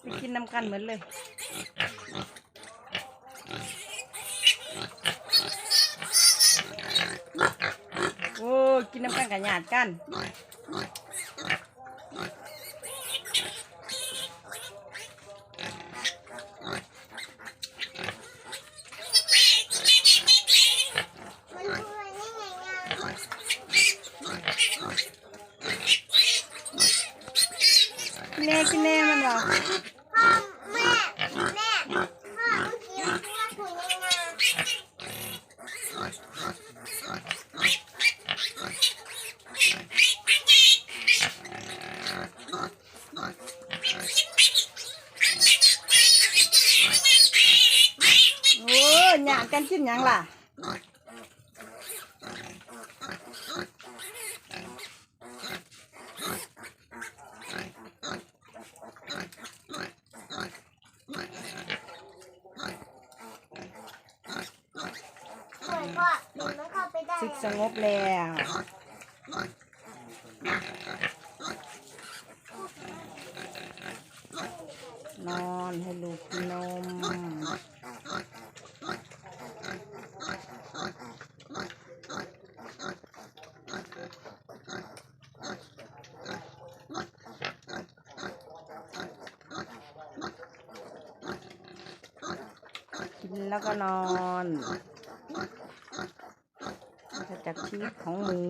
ไปกินน้ำกันเหมือนเลย โอ้ กินน้ำกันกับหยาดกัน มันพูดได้ไงอะ กิน แน่กินแน่มันว่าพ่อแม่แม่พ่อเมื่อกี้ว่าคุยยังไงโอ้ยหยาดกันกินยังล่ะ เหมือนพ่อเดี๋ยว ซึกสงบแล้วนอนให้ลูกกินนมกินแล้วก็นอน มาจากชีสของหมู